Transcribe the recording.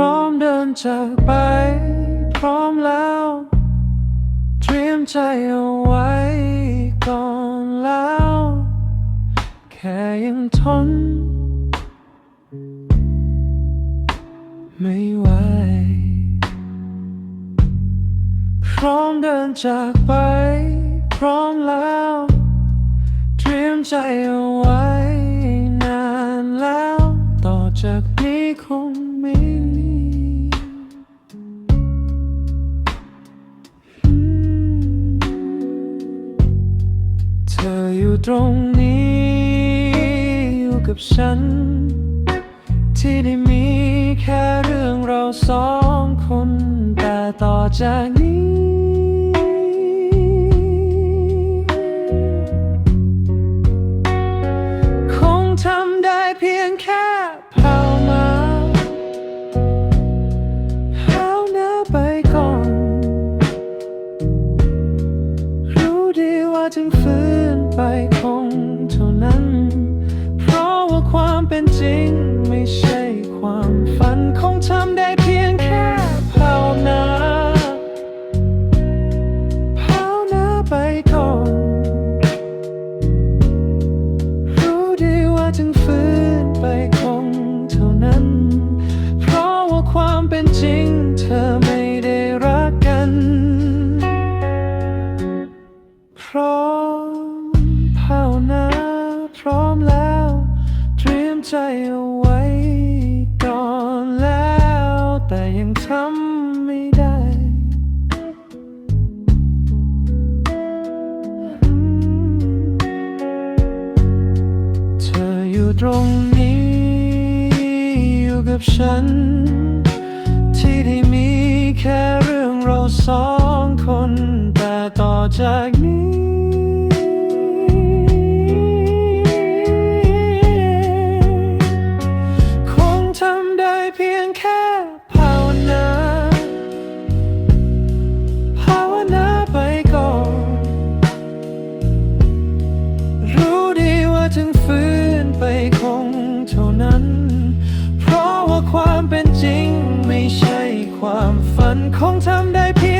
ร้อมเดินจากไป พร้อมแล้ว เตรียมใจเอาไว้ก่อนแล้ว แค่ยังทน ไม่ไหวพร้อมเดินจากไป พร้อมแล้ว เตรียมใจเอาไว้ อยู่ตรงนี้ อยู่กับฉัน ที่ได้มีแค่เรื่องเราสองคน แต่ต่อจากนี้ คงทำได้เพียงแค่ ความฝันคงทำได้เพียงแค่ภาวนาภาวนาไปก่อน รู้ดีว่าจึงฟื้นไป อยู่ตรงนี้ อยู่กับฉัน ที่ได้มีแค่เรื่องเราสองคน แต่ต่อจากนี้ คงทำได้เพียงแค่ภาวนาภาวนาไปก่อน รู้ดีว่าถึงฝืน ไปคงเท่านั้น เพราะว่าความเป็นจริงไม่ใช่ความฝันคงทำได้เพียง